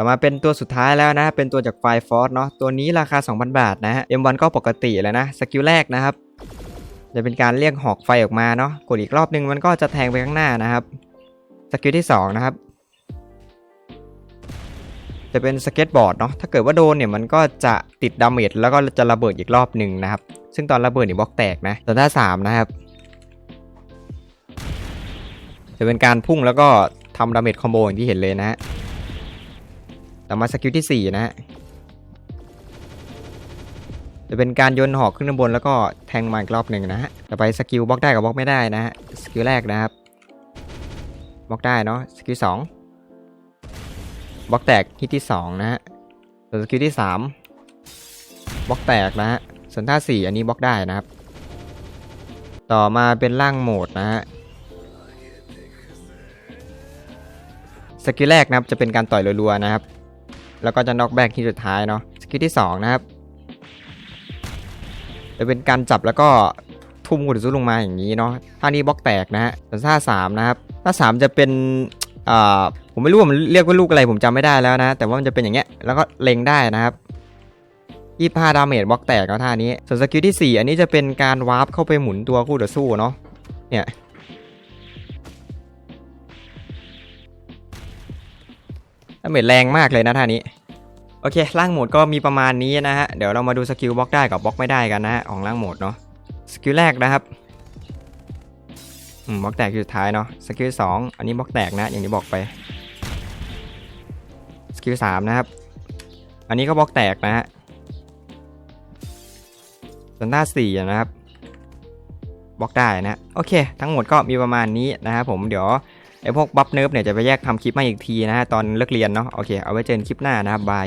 ต่อมาเป็นตัวสุดท้ายแล้วนะ เป็นตัวจากไฟฟอร์เนาะ ตัวนี้ราคา 2,000 บาทนะฮะ M1 ก็ปกติแล้วนะ สกิลแรกนะครับ จะเป็นการเรียกหอกไฟออกมาเนาะ กดอีกรอบนึงมันก็จะแทงไปข้างหน้านะครับ สกิลที่ 2 นะครับ จะเป็นสเก็ตบอร์ดเนาะ ถ้าเกิดว่าโดนเนี่ยมันก็จะติดดาเมจแล้วก็จะระเบิดอีกรอบหนึ่งนะครับ ซึ่งตอนระเบิดเนี่ยบล็อกแตกนะส่วนท่าสามนะครับ จะเป็นการพุ่งแล้วก็ทำดาเมจคอมโบอย่างที่เห็นเลยนะฮะ ต่อมาสกิลที่ 4 นะฮะ จะเป็นการโยนหอกขึ้นข้างบนแล้วก็แทงมาอีกรอบหนึ่งนะฮะ ต่อไปสกิลบล็อกได้กับบล็อกไม่ได้นะฮะ สกิลแรกนะครับบล็อกได้เนาะ สกิล2บล็อกแตกฮิตที่ 2 นะฮะ ส่วนสกิลที่ 3บล็อกแตกนะฮะ ส่วนท่า 4 อันนี้บล็อกได้นะครับ ต่อมาเป็นร่างโหมดนะฮะ สกิลแรกนะครับจะเป็นการต่อยรัวๆนะครับ แล้วก็จะน็อกแบ็กที่สุดท้ายเนาะสกิลที่ 2 นะครับจะเป็นการจับแล้วก็ทุ่มกุดสู้ลงมาอย่างนี้เนาะท่านี้บล็อกแตกนะฮะส่วนท่าสามนะครับท่าสามจะเป็นอ่าผมไม่รู้ว่ามันเรียกว่าลูกอะไรผมจำไม่ได้แล้วนะ แต่ว่ามันจะเป็นอย่างเงี้ยแล้วก็เล็งได้นะครับ25ดาเมจบล็อกแตกเนาะท่านี้ ส่วนสกิลที่ 4 อันนี้จะเป็นการวาร์ปเข้าไปหมุนตัวคู่ต่อสู้เนาะเนี่ยดาเมจแรงมากเลยนะท่านี้ โอเคร่างโหมดก็มีประมาณนี้นะฮะ เดี๋ยวเรามาดูสกิลบล็อกได้กับบล็อกไม่ได้กันนะฮะของร่างโหมดเนาะ สกิลแรกนะครับบล็อกแตกคือสุดท้ายเนาะ สกิลสองอันนี้บล็อกแตกนะ อย่างที่บอกไป สกิลสามนะครับ อันนี้ก็บล็อกแตกนะฮะส่วนหน้าสี่นะครับบล็อกได้นะ โอเค ทั้งหมดก็มีประมาณนี้นะครับผม เดี๋ยว ไอพวกบัฟเนิร์ฟเนี่ยจะไปแยกทำคลิปมาอีกทีนะฮะตอนเลิกเรียนเนาะโอเคเอาไว้เจอกันคลิปหน้านะครับบาย